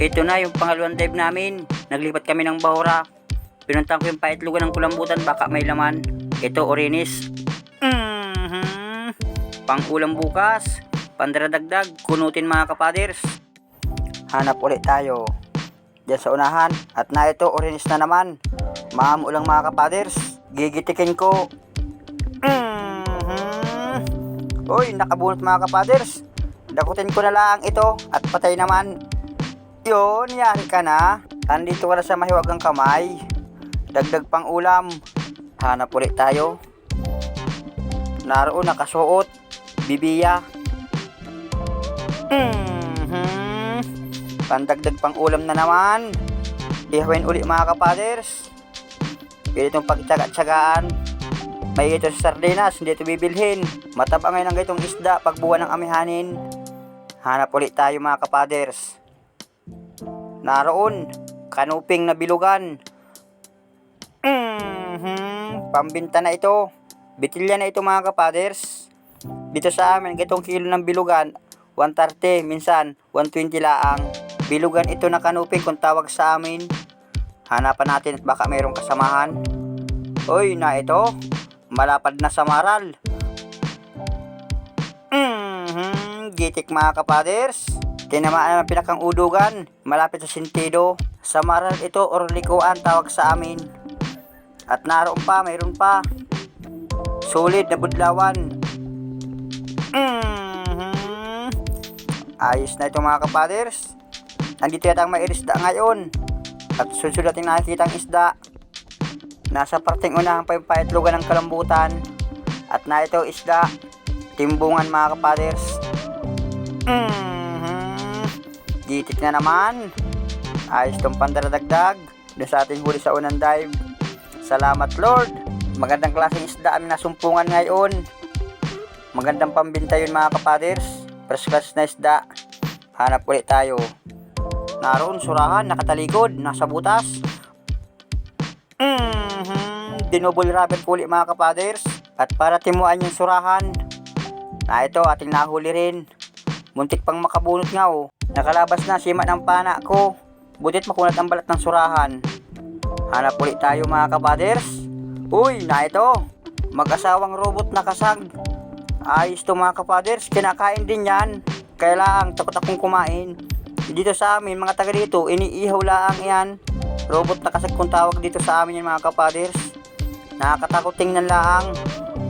Ito na yung pangalawang dive namin. Naglipat kami ng Bahura. Pinuntahan ko yung paitlugan ng kulambutan baka may laman. Ito orinis. Mhm. Pang bukas. Pandaradagdag. Kunutin mga kapaders. Hanap ulit tayo. Diyan sa unahan. At na ito orinis na naman. Maam ulang mga kapaders. Gigitikin ko. Mhm. Uy, nakabunot mga kapaders. Dakutin ko na lang ito at patay naman. Yun, yari ka na. Andito ka na sa mahiwagang kamay. Dagdag pang ulam. Hanap ulit tayo. Naroon nakasuot. Bibiya. Mhm. Pandagdag pang ulam na naman. Ihawin uli mga kapaders. Pili itong pagtsaga-tsagaan. May ito sa sardinas, hindi ito bibilhin. Matabang ngayon ang itong isda pag buwan ng amihanin. Hanap ulit tayo mga kapaders. Naroon, kanuping na bilugan. Mhm, pambinta na ito. Bitilya na ito mga kapaders. Dito sa amin, gitong kilo ng bilugan, 130, minsan 120 laang. Bilugan ito na kanuping kung tawag sa amin. Hanapan natin at baka mayroong kasamahan. Uy, na ito. Malapad na sa maral. Mhm, gitik mga kapaders. Tinamaan naman pinakang udugan, malapit sa sentido. Sa maral ito or likuan tawag sa amin. At naroon pa, mayroon pa. Solid na budlawan. Mhm. Ayos na ito mga kapaders. Nandito yata ang may ngayon. At susunod natin nakikita ang isda. Nasa parting unahan pa yung paitlugan ng kalambutan. At na ito isda. Timbungan mga kapaders. Mhm. Gitik na naman. Ayos tong pandaradagdag. Doon sa ating huli sa unang dive. Salamat Lord. Magandang klaseng isda ang nasumpungan ngayon. Magandang pambinta yun mga kapaders. First class na isda. Hanap ulit tayo. Naroon surahan, nakatalikod, nasa butas. Mhm. Dinubol rubber puli mga kapaders. At para timuan yung surahan. Na ito ating nahuli rin. Muntik pang makabunot nga oh. Nakalabas na sima ng pana ko. Butit makunat ang balat ng surahan. Hanap ulit tayo mga kapaders. Uy, na ito. Mag-asawang robot na kasag. Ayos to mga kapaders. Kinakain din yan. Kailangan takot akong kumain. Dito sa amin, mga taga dito, iniihaw lang yan. Robot na kasag kung tawag dito sa amin yung mga kapaders. Nakakatakot tingnan lang.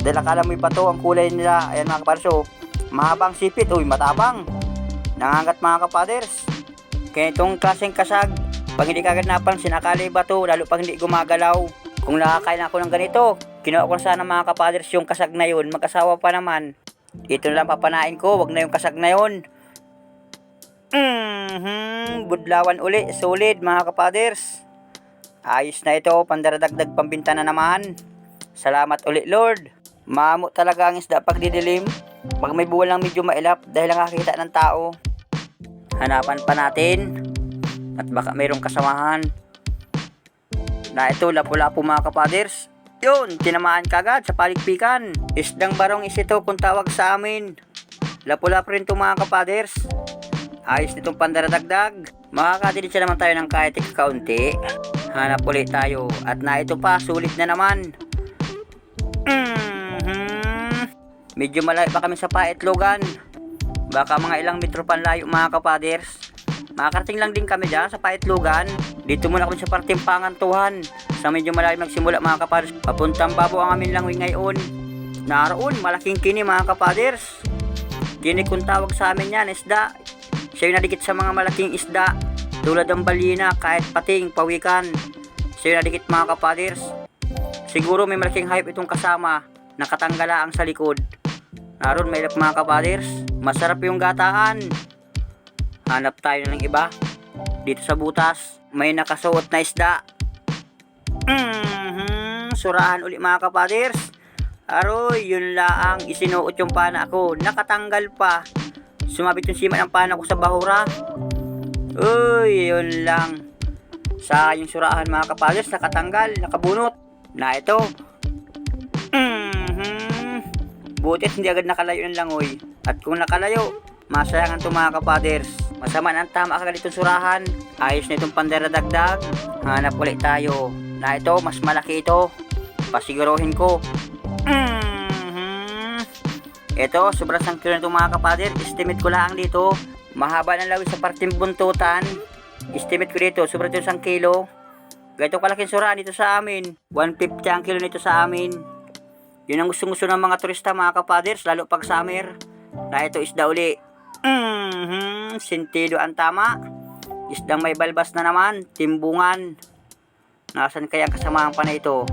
Dahil akala mo iba to ang kulay nila. Ayan mga kapaders, oh. Mahabang sipit, uy, matabang. Nangangat mga kapaders. Kaya itong klaseng kasag, pag hindi kagad napansin, akala iba to, lalo pag hindi gumagalaw. Kung nakakain ako ng ganito, kinuha ko na sana mga kapaders yung kasag na yun, mag-asawa pa naman. Ito na lang papanain ko, wag na yung kasag na yun. Mhm, budlawan uli, solid mga kapaders. Ayos na ito, pandaradagdag pambinta na naman. Salamat uli Lord. Maamo talaga ang isda pag didilim. Pag may buwan lang medyo mailap dahil nakakita ng tao. Hanapan pa natin. At baka mayroong kasamahan. Na ito, lapu-lapu mga kapaders. Yun, tinamaan kagad sa paligpikan. Isdang barong is ito kung tawag sa amin. Lapu-lapu rin ito mga kapaders. Ayos nitong pandaradagdag. Makakadilit siya naman tayo ng kahit kaunti. Hanap ulit tayo. At na ito pa, sulit na naman. Mhm. Medyo malayo pa kami sa paitlogan. Baka mga ilang metro panlayo mga kapaders. Makakarating lang din kami dyan sa paitlogan. Dito muna kami sa parteng pangantuhan. Sa medyo malayo magsimula mga kapaders. Papuntang babo ang amin langoy ngayon. Naroon, malaking kini mga kapaders. Kini kung tawag sa amin yan, isda. Siya yung nadikit sa mga malaking isda. Tulad ng balina, kahit pating, pawikan. Siya yung nadikit mga kapaders. Siguro may malaking hype itong kasama. Nakatanggala ang sa likod. Naroon may mga kapaders. Masarap yung gataan. Hanap tayo ng iba. Dito sa butas, may nakasuot na isda. Mhm, surahan uli mga kapaders. Aroy, yun laang isinuot yung pana ko. Nakatanggal pa. Sumabit yung sima ng pana ko sa bahura. Uy, yun lang. Sa yung surahan mga kapaders, nakatanggal, nakabunot. Na ito. Butit hindi agad nakalayo ng langoy. At kung nakalayo, masayangan to mga kapaders. Masama na ang tama ka ganitong surahan. Ayos na itong pandaradagdag. Hanap ulit tayo. Na ito, mas malaki ito. Pasiguruhin ko. Mhm. Ito, sobrang sangkilo nito mga kapader. Estimate ko lang dito. Mahaba ng lawis sa parting buntutan. Estimate ko dito, sobrang ito isang kilo. Ganito kalaking surahan dito sa amin. 150 ang kilo nito sa amin. Yun ang gusto-gusto ng mga turista mga kapaders, lalo pag summer. Na ito isda uli. Mhm, sentido ang tama. Isdang may balbas na naman, timbungan. Nasaan kaya ang kasamahan pa na ito?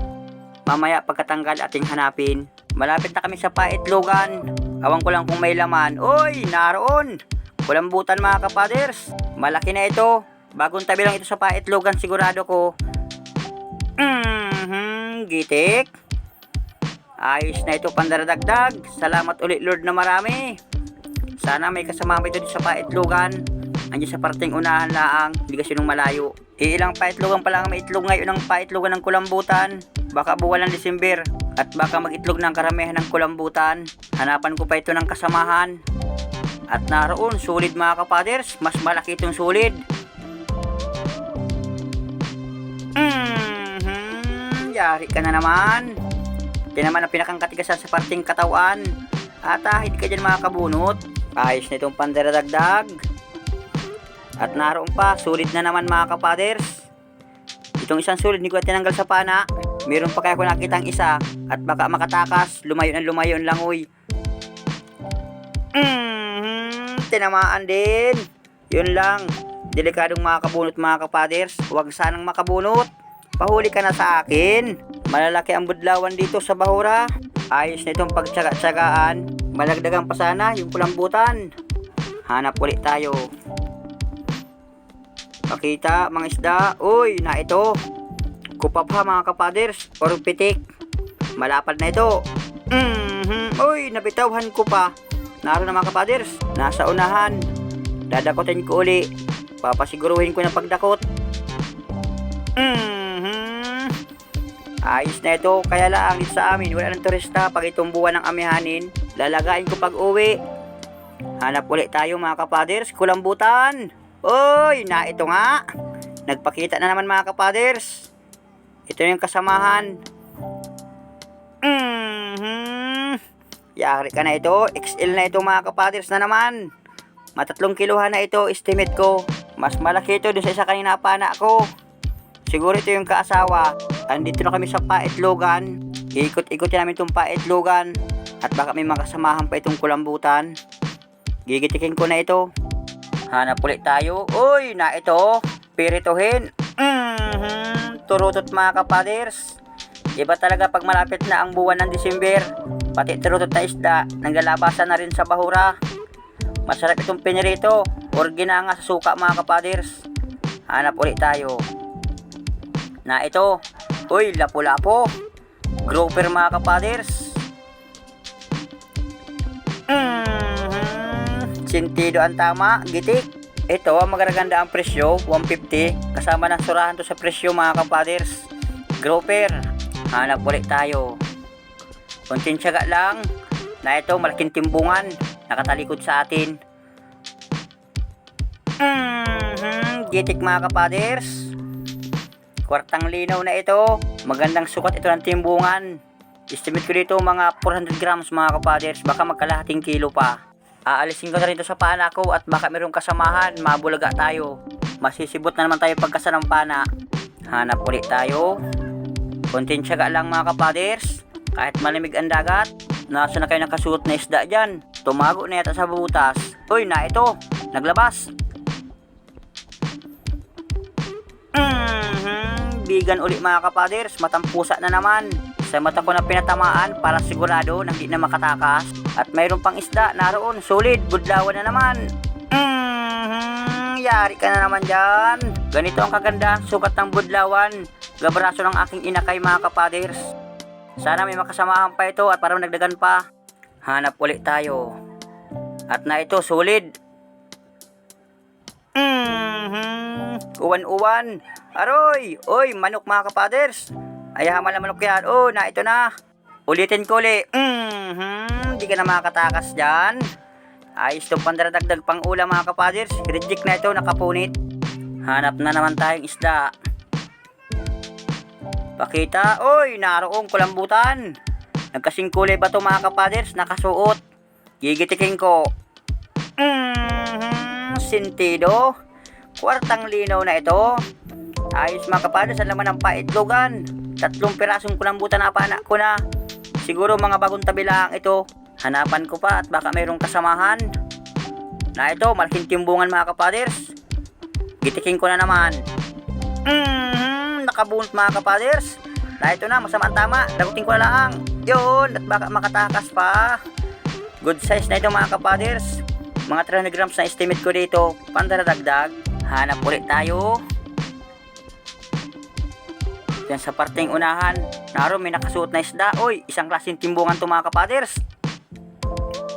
Mamaya pagkatanggal ating hanapin. Malapit na kami sa paitlogan. Awan ko lang kung may laman. Oy, naroon! Kulambutan mga kapaders. Malaki na ito. Bagong tabi lang ito sa paitlogan sigurado ko. Mhm, gitik. Ayos na ito pandaradagdag. Salamat ulit Lord na marami. Sana may kasama ito sa paitlogan. Andiyan sa parting unahan laang, hindi kasi nung malayo. Iilang paitlogan pa lang ang may itlog ngayon ng paitlogan ng kulambutan. Baka buwan ng December at baka mag-itlog ng karamihan ng kulambutan. Hanapan ko pa ito ng kasamahan. At naroon, sulit mga kapaders, mas malaki itong sulit. Mhm, yari ka na naman. Ito naman ang pinakang katigasan sa parting katawan. At ah, hindi ka dyan mga kabunot. Ayos na itong pandaradagdag. At naroon pa, sulit na naman mga kapaders. Itong isang sulit, hindi ko tinanggal sa pana. Meron pa kaya ko nakitang isa. At baka makatakas, lumayo na lumayo ang langoy. Mhm, tinamaan din. Yun lang. Delikadong mga kabunot mga kapaders. Huwag sanang makabunot. Pahuli ka na sa akin. Malalaki ang budlawan dito sa Bahura. Ayos na itong pagtsaga-tsagaan. Malagdagan pa sana yung kulambutan. Hanap ulit tayo. Pakita mga isda. Uy, na ito. Kupap ha mga kapaders. Or pitik. Malapad na ito. Mhm. Uy, nabitawhan ko pa. Naroon na mga kapaders. Nasa unahan. Dadakotin ko uli. Papasiguruhin ko na pagdakot. Mhm. Ayos na ito. Kaya lang sa amin, wala ng turista. Pag itong ng amihanin, lalagain ko pag uwi. Hanap ulit tayo mga kapaders. Kulambutan. Uy, na ito nga. Nagpakita na naman mga kapaders. Ito yung kasamahan. Mhm. Yari ka na ito. XL na ito mga kapaders na naman. Matatlong kiluhan na ito, estimate ko. Mas malaki ito dun sa isa kanina pana ko. Siguro ito yung kaasawa. Andito na kami sa paitlogan. Ikot-ikot namin itong paitlogan. At baka may makasamahan pa itong kulambutan. Gigitikin ko na ito. Hanap ulit tayo. Uy, na ito. Pirituhin. Mhm. Turutot mga kapaders. Iba talaga pag malapit na ang buwan ng December. Pati turutot na isda, nanggalabasan na rin sa bahura. Masarap itong pinirito or ginanga sa suka mga kapaders. Hanap ulit tayo. Na ito. Uy, lapo-lapo. Grouper mga kapaders. Mhm. Sentido ang tama, gitik. Ito ang magaganda ang presyo, 150. Kasama ng surahan to sa presyo mga kapaders. Grouper. Hanap ulit tayo. Kunting tiyaga lang. Na ito, malaking timbungan. Nakatalikod sa atin. Mhm. Gitik mga kapaders. Kwartang linaw na ito. Magandang sukat ito ng timbungan. Estimate ko dito mga 400 grams mga kapaders. Baka magkalahating kilo pa. Aalisin ko na rin sa pana ko at baka mayroong kasamahan. Mabulaga tayo. Masisibot na naman tayo pagkasa ng pana. Hanap ulit tayo. Konting tiyaga lang mga kapaders. Kahit malamig ang dagat, nasa na kayo nakasuot na isda dyan. Tumago na yata sa butas. Uy, na ito. Naglabas. Mhm, bigan uli mga kapaders, matampusa na naman. Sa mata ko na pinatamaan para sigurado na hindi na makatakas. At mayroon pang isda naroon, solid, budlawan na naman. Mhm, yari ka na naman dyan. Ganito ang kagandahan sukat ng budlawan. Gabraso ng aking inakay mga kapaders. Sana may makasamahan pa ito at parang nagdagan pa. Hanap ulit tayo. At na ito, solid. Mhm. Uwan-uwan. Aroy! Oy, manok mga kapaders. Ayahaman na manok yan. Oh, na ito na. Ulitin ko ulit. Mhm. Di ka na makakatakas dyan. Ayos itong pandaradagdag pang ulam mga kapaders. Reject na ito, nakapunit. Hanap na naman tayong isda. Pakita, oy, naroong kulambutan. Nagkasing kulay ba ito mga kapaders? Nakasuot. Gigitikin ko. Mm-hmm, sentido. Kwartang linaw na ito. Ayos mga kapaders, ang laman ng paitlogan. Tatlong pirasong kulambutan na panak ko na. Siguro mga bagong tabi lang ito. Hanapan ko pa at baka mayroong kasamahan. Na ito, malaking timbungan mga kapaders. Gitikin ko na naman. Mm, nakabunot mga kapaders. Na ito na, masama ang tama. Dagutin ko na lang. Yun, at baka makatakas pa. Good size na ito mga kapaders. Mga 300 grams na estimate ko dito. Pandaradagdag. Hanap ulit tayo. Yan sa parteng unahan. Naroon may nakasuot na isda. Oy, isang klaseng timbungan to mga kapaders.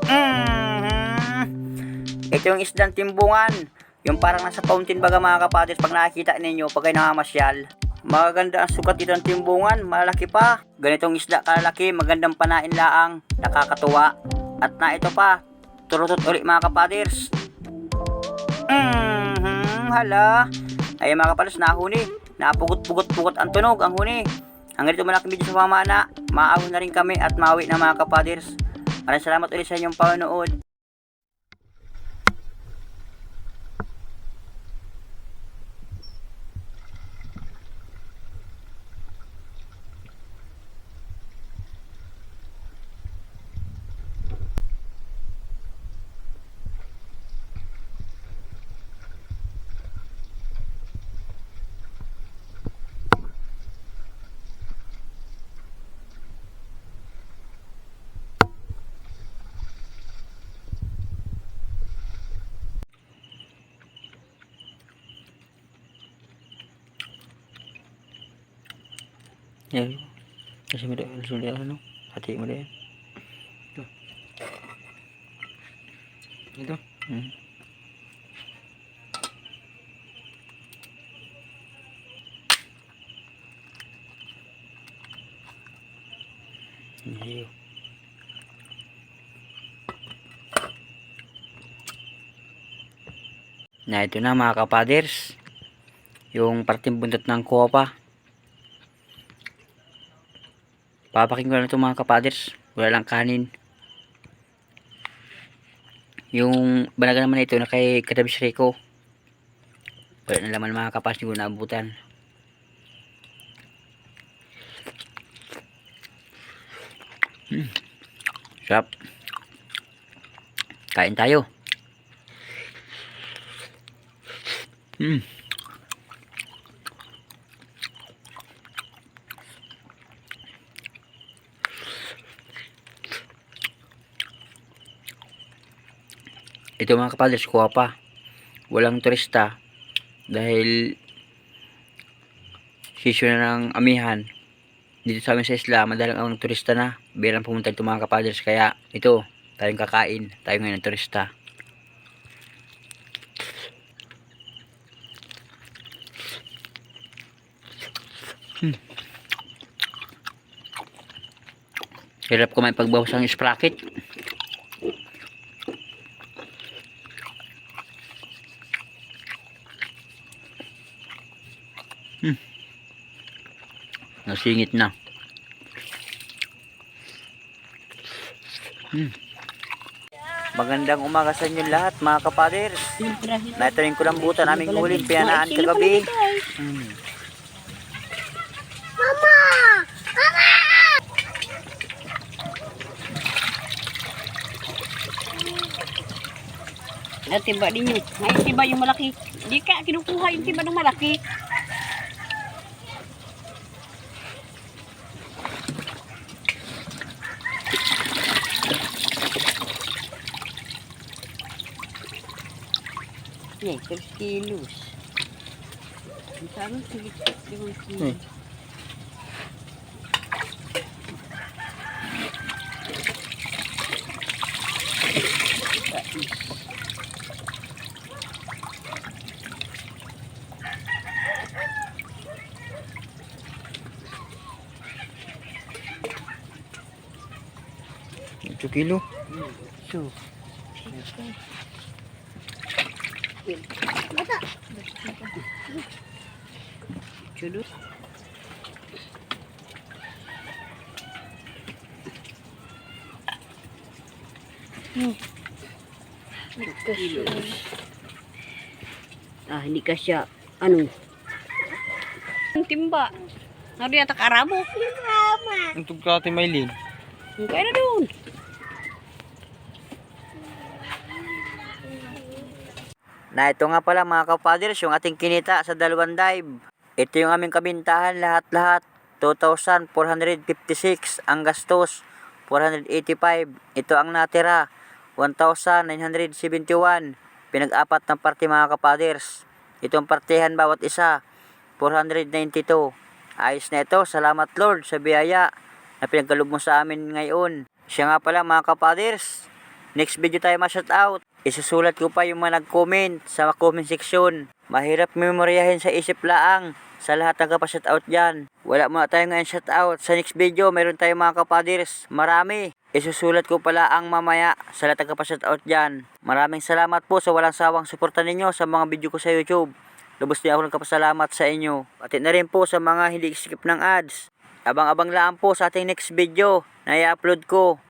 mm Ito yung isdang timbungan. Yung parang nasa fountain baga mga kapaders pag nakikita ninyo pag kayo namamasyal. Magaganda ang sukat dito ng timbungan, malalaki pa. Ganitong isda kalalaki, magandang panain laang, nakakatuwa. At na ito pa, turutot ulit mga kapaders. Mm-hmm, hala. Ay mga kapaders, nahuni. Napugot-pugot-pugot ang tunog, ang huni. Ang ganito malaking video sa pamana, maawin na rin kami at mawi na mga kapaders. Maraming salamat ulit sa inyong panonood. Yan. Kasi mo dahil sulit ano. Hati mo dahil. Ito. Ito. Hmm. Iyo. Na ito na mga kapaders. Yung parting buntot ng kopa. Papaking ko lang ito mga kapaders. Wala lang kanin. Yung banaga naman ito na kay Katabis Rico. Wala na laman mga kapas hindi ko naabutan. Hmm. Sarap. Kain tayo. Hmm. Ito mga kapadres kuha pa. Walang turista. Dahil sisyo na ng amihan. Dito sa amin sa isla madalang ang turista na. Bilang pumunta ito mga kapadres kaya ito tayong kakain. Tayo ngayon ng turista. Hmm. hirap ko may pagbawas ang sprocket Nasingit na. Hmm. Magandang umaga sa inyo lahat mga kapaders. Na ito yung kulambutan naming huling piyanaan kagabi. Hmm. At tiba din yun. Ay, tiba yung malaki. Hindi ka kinukuha yung tiba ng malaki. Yan, 3 kilos. Ang saan ang silit? Limang kilo. Eh. Ito kilo. So, Chulot. Kilos. Ah, hindi ka siya, ano? Ang timba. Ano yata karabo? Ang tugkati Maylin. Ang kaya na doon. Na ito nga pala mga kapaders, yung ating kinita sa dalawang dive. Ito yung aming kabintahan lahat-lahat. 2,456 ang gastos. 485. Ito ang natira. 1,971. Pinag-apat ng parte mga kapaders. Itong partihan bawat isa. 492. Ayos na ito. Salamat Lord sa biyaya na pinagkaloob mo sa amin ngayon. Siya nga pala mga kapaders. Next video tayo ma-shoutout. Isusulat ko pa yung mga nag-comment sa comment section. Mahirap memoryahin sa isip laang sa lahat ng kapashoutout dyan. Wala muna tayo ngayon shoutout. Sa next video, meron tayong mga kapaders. Marami. Isusulat ko pala ang mamaya sa lahat ng kapashoutout dyan. Maraming salamat po sa walang sawang suporta ninyo sa mga video ko sa YouTube. Lubos din ako nagkapasalamat sa inyo. Pati na rin po sa mga hindi skip ng ads. Abang-abang lang po sa ating next video na i-upload ko.